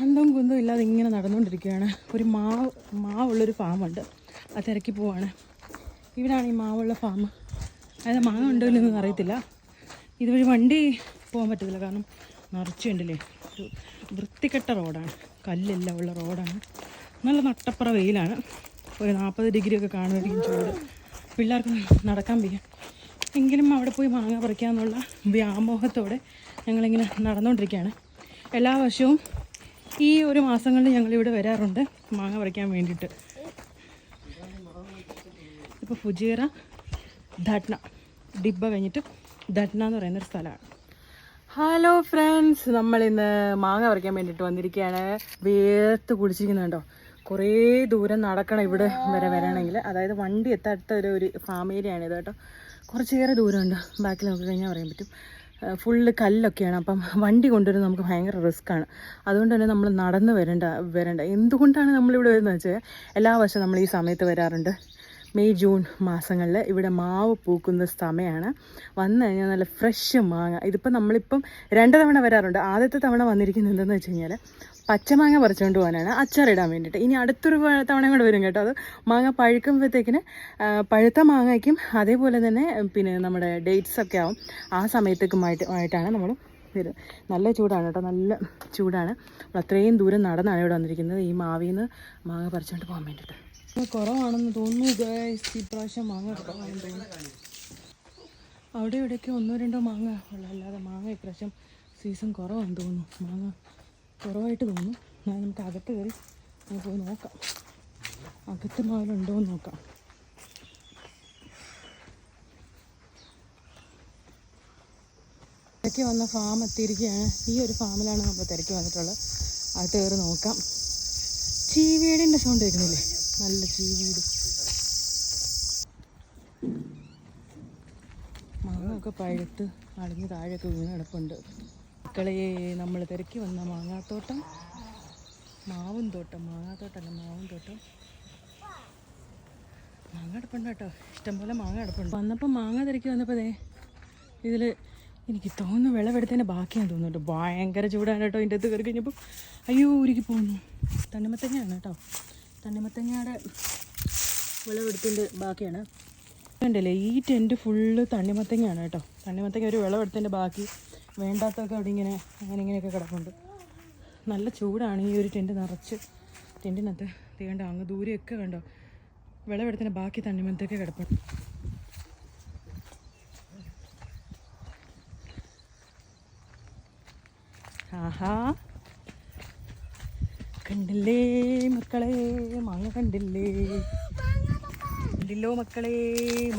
അന്തവും കുന്തവും ഇല്ലാതെ ഇങ്ങനെ നടന്നുകൊണ്ടിരിക്കുകയാണ്. ഒരു മാവ് മാവുള്ളൊരു ഫാമുണ്ട്. അത് തിരക്കി പോവാണ്. ഇവിടാണ് ഈ മാവുള്ള ഫാം. അതായത് മാങ്ങ ഉണ്ടോ ഇല്ലെന്നൊന്നും അറിയത്തില്ല. ഇതുവഴി വണ്ടി പോകാൻ പറ്റത്തില്ല. കാരണം നിറച്ചുണ്ടല്ലേ ഒരു വൃത്തികെട്ട റോഡാണ്. കല്ലെല്ലാം ഉള്ള റോഡാണ്. നല്ല നട്ടപ്പുറ വെയിലാണ്. ഒരു നാൽപ്പത് ഡിഗ്രിയൊക്കെ കാണുമായിരിക്കും ചൂട്. പിള്ളേർക്ക് നടക്കാൻ വയ്യ. എങ്കിലും അവിടെ പോയി മാങ്ങ പറിക്കാമെന്നുള്ള വ്യാമോഹത്തോടെ ഞങ്ങളിങ്ങനെ നടന്നുകൊണ്ടിരിക്കുകയാണ്. എല്ലാ വർഷവും ഈ ഒരു മാസങ്ങളിൽ ഞങ്ങളിവിടെ വരാറുണ്ട് മാങ്ങ പറിക്കാൻ വേണ്ടിയിട്ട്. ഇപ്പോൾ ഫുജീറ ധട്ന ഡിബ കഴിഞ്ഞിട്ട് ധട്ന എന്ന് പറയുന്ന ഒരു സ്ഥലമാണ്. ഹലോ ഫ്രണ്ട്സ് നമ്മൾ ഇന്ന് മാങ്ങ പറിക്കാൻ വേണ്ടിയിട്ട് വന്നിരിക്കുകയാണ്. വേർത്ത് കുടിച്ചിരിക്കുന്നുണ്ടോ കുറേ ദൂരം നടക്കണം ഇവിടെ വരെ വരണമെങ്കിൽ. അതായത് വണ്ടി എത്താത്ത ഒരു ഒരു ഫാം ഏരിയ ആണ് ഇത് കേട്ടോ. കുറച്ചേറെ ദൂരമുണ്ട് ബാക്കിൽ നോക്കി കഴിഞ്ഞാൽ പറയാൻ പറ്റും. ഫുള്ള് കല്ലൊക്കെയാണ്. അപ്പം വണ്ടി കൊണ്ടുവരുന്നത് നമുക്ക് ഭയങ്കര റിസ്ക്കാണ് അതുകൊണ്ട് തന്നെ നമ്മൾ നടന്ന് വരേണ്ട വരേണ്ട. എന്തുകൊണ്ടാണ് നമ്മളിവിടെ വരുന്നത് വെച്ചാൽ എല്ലാ വർഷവും നമ്മൾ ഈ സമയത്ത് വരാറുണ്ട്. മെയ് ജൂൺ മാസങ്ങളിൽ ഇവിടെ മാവ് പൂക്കുന്ന സമയമാണ്. വന്നു കഴിഞ്ഞാൽ നല്ല ഫ്രഷ് മാങ്ങ. ഇതിപ്പോൾ നമ്മളിപ്പം രണ്ട് തവണ വരാറുണ്ട്. ആദ്യത്തെ തവണ വന്നിരിക്കുന്നത് എന്തെന്ന് വെച്ച് കഴിഞ്ഞാൽ പച്ചമാങ്ങ പറിച്ചുകൊണ്ട് പോകാനാണ്. അച്ചാറിടാൻ വേണ്ടിയിട്ട് ഇനി അടുത്തൊരു തവണ കൂടെ വരും കേട്ടോ അത്. മാങ്ങ പഴുക്കുമ്പോഴത്തേക്കിന് പഴുത്ത മാങ്ങയ്ക്കും അതേപോലെ തന്നെ പിന്നെ നമ്മുടെ ഡേറ്റ്സ് ഒക്കെ ആവും. ആ സമയത്തേക്കുമായിട്ട് ആയിട്ടാണ് നമ്മൾ വരുന്നത് നല്ല ചൂടാണ് കേട്ടോ. നല്ല ചൂടാണ്. നമ്മൾ അത്രയും ദൂരം നടന്നാണ് ഇവിടെ വന്നിരിക്കുന്നത്. ഈ മാവിൽ നിന്ന് മാങ്ങ പറിച്ചുകൊണ്ട് പോകാൻ വേണ്ടിയിട്ട് കുറവാണെന്ന് തോന്നുന്നു ഇപ്രാവശ്യം മാങ്ങ അവിടെ ഇവിടെയൊക്കെ ഒന്നോ രണ്ടോ മാങ്ങ ഉള്ളു അല്ലാതെ മാങ്ങ ഇപ്രാവശ്യം സീസൺ കുറവാണെന്ന് തോന്നുന്നു. മാങ്ങ കുറവായിട്ട് തോന്നുന്നു. എന്നാൽ നമുക്ക് അകത്ത് കയറി പോയി നോക്കാം. അകത്ത് മാവിലുണ്ടോ എന്ന് നോക്കാം. തിരക്കി വന്ന ഫാം എത്തിയിരിക്കുകയാണ്. ഈ ഒരു ഫാമിലാണ് നമ്മൾ തിരക്കി വന്നിട്ടുള്ളത്. അകത്ത് കയറി നോക്കാം. ചീവീടിന്റെ സൗണ്ട് കേൾക്കുന്നില്ലേ നല്ല ചീവീട്. മണ്ണൊക്കെ പഴുത്ത് അടിഞ്ഞ് താഴെയൊക്കെ വീണ് കിടപ്പുണ്ട്. മക്കളെ നമ്മൾ തിരക്കി വന്ന മാങ്ങാത്തോട്ടം. മാവും തോട്ടം മാങ്ങാത്തോട്ടമല്ല മാവും തോട്ടം. മാങ്ങ അടപ്പുണ്ട് കേട്ടോ. ഇഷ്ടംപോലെ മാങ്ങ അടപ്പുണ്ട് വന്നപ്പോൾ മാങ്ങ തിരക്കി വന്നപ്പോൾ ദേ ഇതിൽ എനിക്ക് തോന്നുന്നു വിളവെടുത്തതിന്റെ ബാക്കിയാണ് തോന്നുന്നു കേട്ടോ ഭയങ്കര ചൂടാണ് കേട്ടോ ഇതിന്റെ അകത്ത് കയറി കഴിഞ്ഞപ്പോൾ അയ്യോ ഉരുക്കി പോകുന്നു തണ്ണിമത്തങ്ങയാണ് കേട്ടോ. തണ്ണിമത്തങ്ങയുടെ വിളവെടുത്തിന്റെ ബാക്കിയാണ്. ഉണ്ടല്ലേ ഈ ടെന്റ് ഫുള്ള് തണ്ണിമത്തങ്ങയാണ് കേട്ടോ. തണ്ണിമത്തങ്ങ ഒരു വിളവെടുത്തതിന്റെ ബാക്കി. വേണ്ടാത്തൊക്കെ അവിടെ ഇങ്ങനെ അങ്ങനെ ഇങ്ങനെയൊക്കെ കിടപ്പുണ്ട്. നല്ല ചൂടാണ് ഈ ഒരു ടെന്റ് നിറച്ച്. ടെന്റിനകത്ത് തീണ്ട അങ്ങ് ദൂരെയൊക്കെ കണ്ടോ വിളവെടുത്തിന് ബാക്കി തണ്ണിമത്തൊക്കെ കിടപ്പുണ്ട്. ആഹാ. കണ്ടില്ലേ മക്കളെ മാങ്ങ കണ്ടില്ലേ? കണ്ടില്ലോ മക്കളെ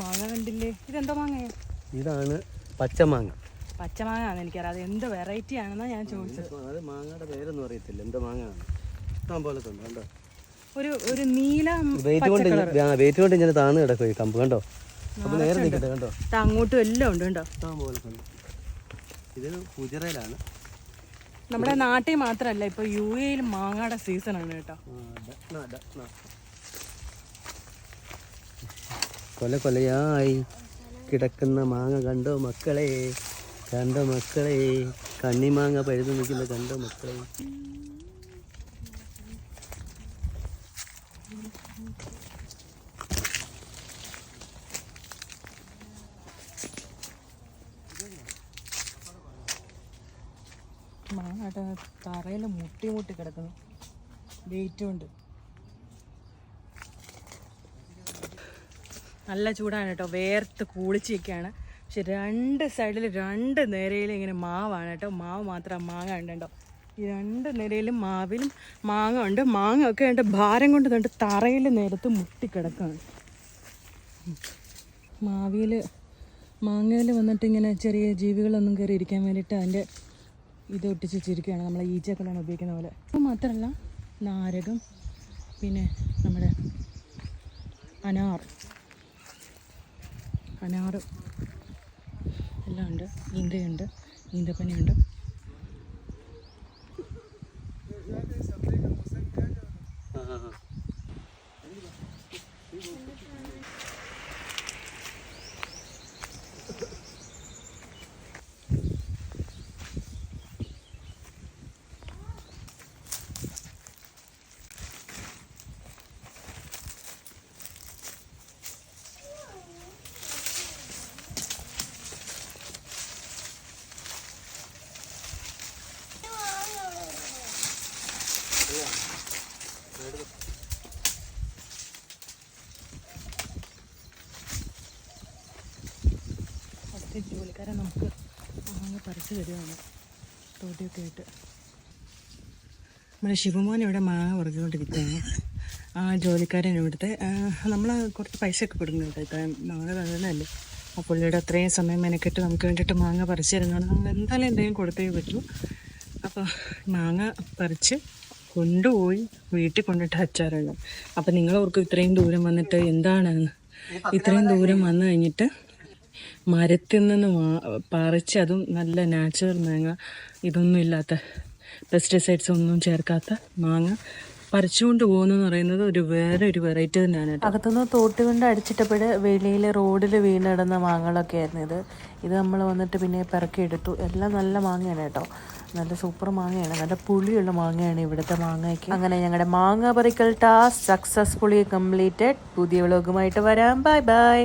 മാങ്ങ കണ്ടില്ലേ? ഇതെന്താ മാങ്ങയാ ഇതാണ് പച്ചമാങ്ങ. പച്ചമാങ്ങയാണ് എനിക്കറിയാം. അത് എന്ത് വെറൈറ്റി ആണെന്നാ ഞാൻ ചോദിച്ചത്. അത് മാങ്ങയുടെ പേരൊന്നും അറിയത്തില്ല. എന്താ മാങ്ങയാണ് പോലെ കണ്ടോ? ഒരു ഒരു നീല വെയിറ്റ് കൊണ്ട് വെയിറ്റ് കൊണ്ട് ഇങ്ങനെ താന്ന് കിടക്കും ഈ കമ്പ് കണ്ടോ? അപ്പൊ നേരെ നിൽക്കട്ടെ കണ്ടോ? അങ്ങോട്ടും എല്ലാം ഉണ്ട് കണ്ടോ? പോലെ ഇത് നമ്മുടെ നാട്ടിൽ മാത്രമല്ല ഇപ്പൊ യു എയിൽ മാങ്ങയുടെ സീസൺ ആണ് കേട്ടോ. കൊല കൊലയായി കിടക്കുന്ന മാങ്ങ കണ്ടോ മക്കളെ? കണ്ടോ മക്കളെ? കണ്ണിമാങ്ങ പഴുതു നിൽക്കുന്ന കണ്ട മക്കളെ? തറയിൽ മുട്ടി മുട്ടി കിടക്കുന്നു. വെയിറ്റും ഉണ്ട് നല്ല ചൂടാണ് കേട്ടോ. വേർത്ത് കുളിച്ചിരിക്കുകയാണ് പക്ഷെ രണ്ട് സൈഡിൽ രണ്ട് നിരയിൽ ഇങ്ങനെ മാവാണ് കേട്ടോ. മാവ് മാത്രം മാങ്ങ ഉണ്ടോ? ഈ രണ്ട് നിരയിലും മാവിലും മാങ്ങ ഉണ്ട്. മാങ്ങ ഒക്കെ ഉണ്ട് ഭാരം കൊണ്ട് കണ്ട് തറയിൽ നേരത്ത് മുട്ടിക്കിടക്കാണ്. മാവിയിൽ മാങ്ങയിൽ വന്നിട്ട് ഇങ്ങനെ ചെറിയ ജീവികളൊന്നും കയറി ഇരിക്കാൻ വേണ്ടിയിട്ട് അതിന്റെ ഇത് ഒട്ടിച്ച് വെച്ചിരിക്കുകയാണ് നമ്മളെ ഈച്ചക്കളാണ് ഉപയോഗിക്കുന്ന പോലെ. അത് മാത്രമല്ല നാരകം പിന്നെ നമ്മുടെ അനാർ. അനാറ്. എല്ലാം ഉണ്ട് ഈന്തയുണ്ട് ഈന്തപ്പനയുണ്ട്. ജോലിക്കാരെ നമുക്ക് അങ്ങ് പറിച്ചു തരുവാണ്. തോട്ടിയൊക്കെ ആയിട്ട്. നമ്മുടെ ശിവമോൻ ഇവിടെ മാങ്ങ പറിച്ചുകൊണ്ടിരിക്കുകയാണ്. ആ ജോലിക്കാരൻ ഇവിടുത്തെ നമ്മൾ കുറച്ച് പൈസ ഒക്കെ കൊടുക്കുന്നുണ്ട് ഇപ്പം മാങ്ങ തന്നതല്ലേ. ആ പുള്ളിയുടെ അത്രയും സമയം മെനക്കെട്ട് നമുക്ക് വേണ്ടിയിട്ട് മാങ്ങ പറിച്ചു തരുന്നതാണ്. നമ്മൾ എന്തായാലും എന്തെങ്കിലും കൊടുത്തേ പറ്റൂ. അപ്പോൾ മാങ്ങ പറിച്ച് കൊണ്ടുപോയി വീട്ടിൽ കൊണ്ടിട്ട് അച്ചാറുണ്ട് അപ്പം നിങ്ങൾ ഓർക്കും ഇത്രയും ദൂരം വന്നിട്ട് എന്താണ്? ഇത്രയും ദൂരം വന്നു കഴിഞ്ഞിട്ട് മരത്തിൽ നിന്ന് പറിച്ച് അതും നല്ല നാച്ചുറൽ മാങ്ങ. ഇതൊന്നും ഇല്ലാത്ത പെസ്റ്റിസൈഡ്സ് ഒന്നും ചേർക്കാത്ത മാങ്ങ പറിച്ചുകൊണ്ട് പോകുന്നെന്ന് പറയുന്നത് ഒരു വേറെ ഒരു വെറൈറ്റി തന്നെയാണ് അകത്തുനിന്ന് തോട്ടി കൊണ്ട് അടിച്ചിട്ടപ്പോൾ വെളിയിൽ റോഡിൽ വീണിടുന്ന മാങ്ങകളൊക്കെ ആയിരുന്നു ഇത്. ഇത് നമ്മൾ വന്നിട്ട് പിന്നെ പിറക്കിയെടുത്തു എല്ലാം നല്ല മാങ്ങയാണ് കേട്ടോ. നല്ല സൂപ്പർ മാങ്ങയാണ്. നല്ല പുളിയുള്ള മാങ്ങയാണ് ഇവിടുത്തെ മാങ്ങയ്ക്ക്. അങ്ങനെ ഞങ്ങളുടെ മാങ്ങ പറിക്കൽ ടാസ്ക് സക്സസ്ഫുള്ളി കംപ്ലീറ്റഡ് പുതിയ വ്ളോഗുമായിട്ട് വരാം. Bye bye